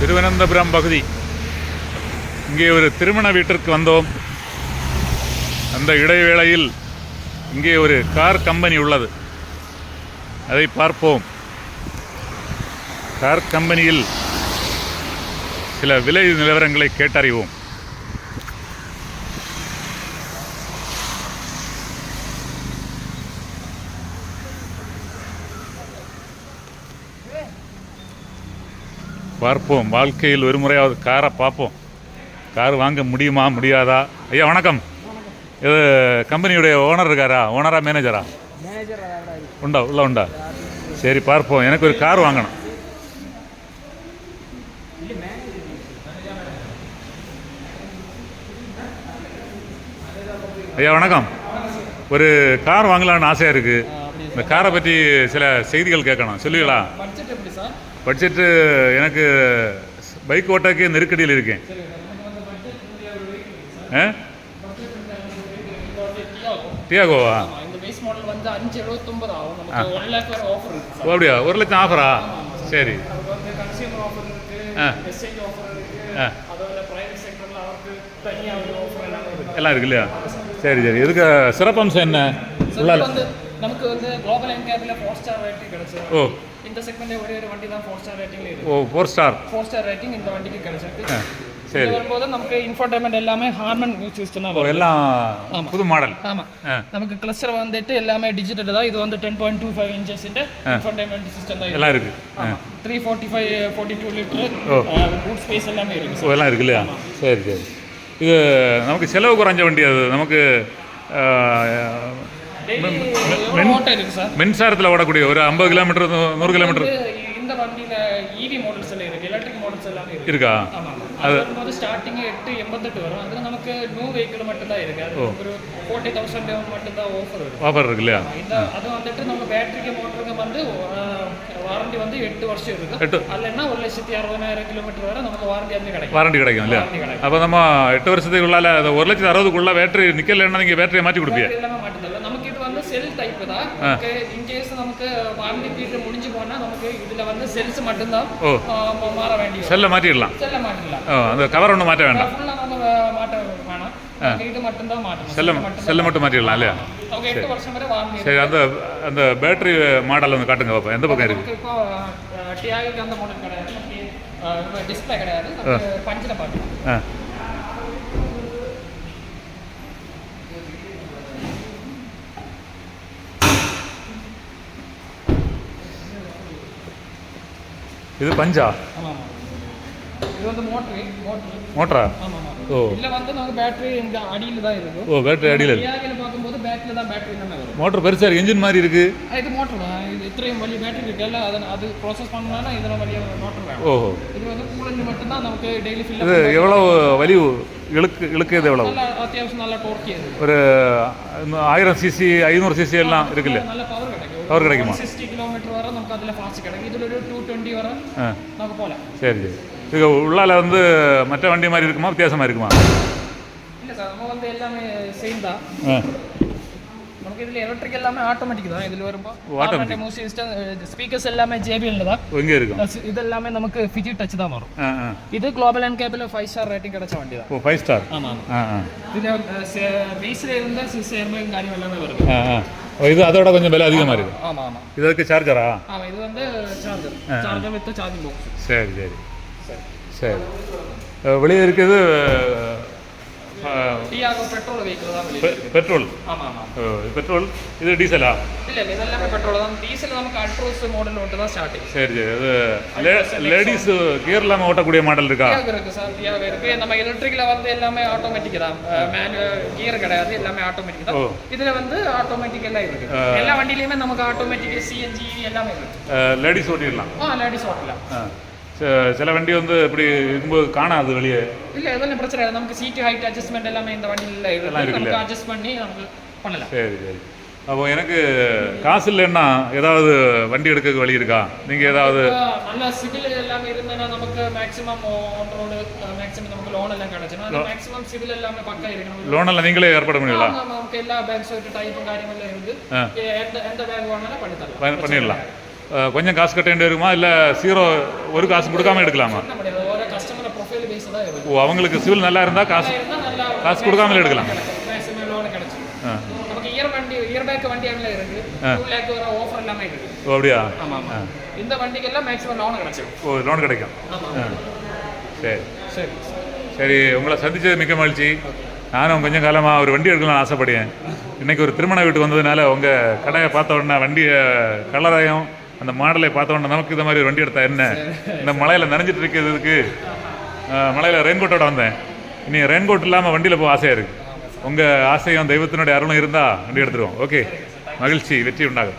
திருவனந்தபுரம் பகுதி. இங்கே ஒரு திருமண வீட்டிற்கு வந்தோம். அந்த இடைவேளையில் இங்கே ஒரு கார் கம்பெனி உள்ளது. அதை பார்ப்போம். கார் கம்பெனியில் சில விலை நிலவரங்களை கேட்டறிவோம். பார்ப்போம். வாழ்க்கையில் ஒரு முறையாவது காரை பார்ப்போம். கார் வாங்க முடியுமா முடியாதா? ஐயா வணக்கம். இது கம்பெனியுடைய ஓனர் இருக்காரா? ஓனரா மேனேஜரா? உண்டா? உள்ள உண்டா? சரி பார்ப்போம். எனக்கு ஒரு கார் வாங்கணும். ஐயா வணக்கம். ஒரு கார் வாங்கலாம்னு ஆசையாக இருக்குது இந்த காரை பற்றி சில செய்திகள் கேட்கணும். சொல்லுவீங்களா? பட்ஜெட்டு எனக்கு பைக் ஓட்டಕ್ಕೆ நெருக்கடியில் இருக்கேன். டியாகோவா? ஓ அப்படியா? ஒரு லட்சம் ஆஃபரா சரி. எல்லாமே இருக்கு இல்லையா? சரி சரி. இதுக்கு சிறப்பம்சம் என்ன? நமக்கு வந்து குளோபல் என்கேப்ல ஃபோர் ஸ்டார் ரேட்டிங் கிடைச்சது. ஓ. இந்த செக்மெண்ட்ல ஒரே ஒரு வண்டி தான் ஃபோர் ஸ்டார் ரேட்டிங்ல இருக்கு. ஓ four star four star rating இந்த வண்டிக்கு கிடைச்சிருக்கு. சரி. வரும்போது நமக்கு இன்ஃபோர்டைன்மெண்ட் எல்லாமே ஹார்மன் சிஸ்டம் தான் வரும் எல்லாம். புது மாடல் ஆமா. நமக்கு கிளஸ்டர் வந்துட்டு எல்லாமே டிஜிட்டல் தான். இது வந்து ten point two five inches infotainment system தான் எல்லாம் இருக்கு. Three forty five forty two litre. Boot space எல்லாமே இருக்கு எல்லாம் இருக்கு இல்லையா? சரி சரி. இது நமக்கு செலவு குறைஞ்ச வண்டி அது. நமக்கு இருக்கு மின்சாரத்தில் ஓடக்கூடிய ஒரு ஐம்பது கிலோமீட்டர் நூறு கிலோமீட்டர். வந்து இந்த வண்டியில இவி மாடல்ஸ் எல்லாம் இருக்கு எலக்ட்ரிக் மாடல்ஸ் எல்லாமே இருக்கு. இருக்கா? அது வரும்போது ஸ்டார்டிங் எட்டு எண்பத்தெட்டு வரும். அதுல நமக்கு நியூ வெஹிக்கிள் மட்டும் தான் இருக்கு. அது ஒரு ஃபோர்ட்டி தௌசண்ட் மட்டும் தான் ஆஃபர் வரும் ஆஃபர் இருக்கு இல்லையா? இந்த அது வந்துட்டு நம்ம பேட்டரிக்கு மோட்டருக்கு வந்து வாரண்டி வந்து எட்டு வருஷம் இருக்கு. எட்டு. அல்லன்னா ஒரு லட்சத்தி அறுபதாயிரம் கிலோமீட்டர் வரை நமக்கு வாரண்டி வந்து கிடைக்கும். வாரண்டி கிடைக்கும் இல்லையா? அப்போ நம்ம எட்டு வருஷத்துக்குள்ளால ஒரு லட்சத்தி அறுபதுக்குள்ள பேட்டரி நிக்கலைன்னா நீங்கள் பேட்டரியை மாற்றி கொடுப்பீங்க. இது எல்லாமே மாட்டுதல்ல நமக்கு இது வந்து செல் டைப் தான். நமக்கு இன்கேஸ் நமக்கு வாரண்டி பீரியட் முடிஞ்சு போனா நமக்கு இதுல வந்து செல்ஸ் மட்டும்தான் ஓ. ஆ, ம- மாற வேண்டி வரும் செல்லை மாற்றிடலாம் செல்ல மாட்டிடலாம். ஓ அந்த கவர் ஒன்றும் மாற்ற வேண்டாம். ஃபுல்லா நம்ம மாட்ட வேணாம். இது மட்டும்தான் மாட்டணும். செல்லை செல்லை மட்டும் மாற்றிடலாம் இல்லையா? நமக்கு எட்டு வருஷம் வரை வாரண்டி சரி அந்த அந்த பேட்டரி மாடல் வந்து காட்டுங்க பாப்பா எந்த பக்கம் இருக்கு? நமக்கு இப்போ டிஆருக்கு அந்த மாடல் கிடையாது. நமக்கு டிஸ்பிளே கிடையாது. நமக்கு பஞ்சில் பார்க்கலாம். இது பஞ்சா? இது வந்து மோட்டரு மோட்டரு மோட்டரா ஓ. இல்ல வந்து நமக்கு பேட்டரி இந்த அடியில தான் இருக்கு. ஓ பேட்டரி அடியில இருக்கு. ஏஆர்ல பாக்கும்போது தான் பேட்டரி என்ன வரும். மோட்டர் பெருசா இன்ஜின் மாதிரி இருக்கு. இது மோட்டர் தான். இது இത്രയും വലിയ பேட்டரி இருக்குல்ல அதை அது ப்ராசஸ் பண்ணனும்னா இதெல்லாம் வழியாக மோட்டர் வேணும். ஓஹோ. இது வந்து கூலண்ட் மட்டும்தான் நமக்கு டெய்லி ஃபில் இது எவ்வளோ வலி இழுக்கு இழுக்குது எவ்வளவு? நல்ல அத்தியாவசியம் நல்லா டோர்க் ஒரு ஆயிரம் சிசி ஐநூறு சிசி எல்லாம் இருக்குல்ல. நல்ல பவர் பவர் கிடைக்குமா? வரை நமக்கு அதில் ஃபாஸ்ட் கிடைக்கும். இதில் ஒரு டூ டுவெண்ட்டி வரை ஆ. நமக்கு போகலாம் சரி சரி. இது உள்ளால வந்து மற்ற வண்டி மாதிரி இருக்குமா? வித்தியாசமா இருக்குமா? இல்லை சார் நம்ம வந்து எல்லாமே சேம் தான். நமக்கு இதில் எலக்ட்ரிக் எல்லாமே ஆட்டோமேட்டிக் தான். இதில் வரும்போது. மியூசிக் சிஸ்டம் ஸ்பீக்கர்ஸ் எல்லாமே ஜேபிஎல்ல தான். எங்கே இருக்கும். இது எல்லாமே நமக்கு ஃபிஜி டச் தான் வரும். இது global and cable five star rating கிடைச்ச வண்டி தான் ஓ ஃபைவ் ஸ்டார் ஆமாம் இதில் பேஸில் இருந்த ஏர்மேக் காரியம் எல்லாமே வருது. இது அதோட கொஞ்சம் விலை அதிகமாக இருக்கு ஆமாம் ஆமாம். இதற்கு சார்ஜரா ஆமாம் இது வந்து charger charger with charging box சரி சரி. சரி. வெளியே இருக்குது டிஆகோ பெட்ரோல் வெஹிக்கிள் தான் பெட்ரோல்? ஆமாம் ஆமாம். பெட்ரோல்? இது டீசலா? இல்லை இல்லை இதெல்லாமே பெட்ரோல் தான். டீசல் நமக்கு அல்ட்ரோஸ் மாடல் ஒன்று தான் ஸ்டார்டிங் சரி சரி. அது லேடிஸ் கியர் இல்லாமல் ஓட்டக்கூடிய மாடல் இருக்கா? இருக்கு சார் டிஆகோ இருக்கு. நம்ம எலக்ட்ரிக்ல வந்து எல்லாமே ஆட்டோமேட்டிக் தான். மேனுவல் கியர் கிடையாது. எல்லாமே ஆட்டோமேட்டிக் தான். இதுல வந்து ஆட்டோமேட்டிக் எல்லாம் இருக்கு. எல்லா வண்டியிலயுமே நமக்கு ஆட்டோமேட்டிக் சிஎன்ஜி எல்லாமே இருக்கு. லேடிஸ் ஓட்டிடலாம். ஆ லேடிஸ் ஓட்டலாம். ஆ. ச- சில வண்டி வந்து இப்படி இருக்கும்போது காணாது வெளியே. இல்ல எதுவும் பிரச்சனை இல்லை. நமக்கு சீட் ஹைட் அட்ஜஸ்ட்மெண்ட் எல்லாமே இந்த வண்டியில எல்லாம் இருக்கு அட்ஜஸ்ட் பண்ணி நமக்கு பண்ணலாம். சரி சரி. அப்போ எனக்கு காசு இல்லைன்னா ஏதாவது வண்டி எடுக்க வழி இருக்கா? நீங்கள் ஏதாவது நல்ல சிவில் எல்லாமே இருந்ததுன்னா நமக்கு மேக்ஸிமம் ஆன் ரோடு மேக்ஸிமம் நமக்கு லோன் எல்லாம் கிடைச்சுன்னா மேக்ஸிமம் சிவில் எல்லாமே பக்கா இருக்கு நமக்கு லோனெல்லாம் நீங்களே ஏற்பாடு ஆமா, நமக்கு எல்லா பேங்க்ஸ் டைப்பும் காரியமெல்லாம் இருக்கு. ஆ. எந்த எந்த பேங்க் வேணாலும் பண்ணி தரலாம் பண்ணிடலாம் கொஞ்சம் காசு கட்ட வேண்டிய இருக்குமா? இல்லை ஜீரோ ஒரு காசு கொடுக்காம எடுக்கலாமா? ஓ அவங்களுக்கு சிவில் நல்லா இருந்தால் காசு காசு கொடுக்காமலே எடுக்கலாம். வண்டி வண்டி ஓ அப்படியா? இந்த வண்டிக்கெல்லாம் மேக்ஸிமம் லோன் கிடைச்சிடும் ஓ லோன் கிடைக்கும். சரி. சரி. சரி உங்களை சந்திச்சது மிக்க மகிழ்ச்சி. நானும் கொஞ்சம் காலமாக ஒரு வண்டி எடுக்கலாம்னு ஆசைப்படுவேன் இன்னைக்கு ஒரு திருமண வீட்டுக்கு வந்ததுனால உங்கள் கடையை பார்த்த உடனே வண்டியை கலரையும் அந்த மாடலை பார்த்த உடனே நமக்கு இந்த மாதிரி ஒரு வண்டி எடுத்தா என்ன? இந்த மலையில் நனைஞ்சிட்டு இருக்கிறதுக்கு மலையில் ரெயின்கோட்டோட வந்தேன். இனி ரெயின்கோட் இல்லாமல் வண்டியில் போக ஆசையாக இருக்குது உங்கள் ஆசையும் தெய்வத்தினுடைய அருளும் இருந்தால் வண்டி எடுத்துருவோம். ஓகே மகிழ்ச்சி வெற்றி உண்டாகும்.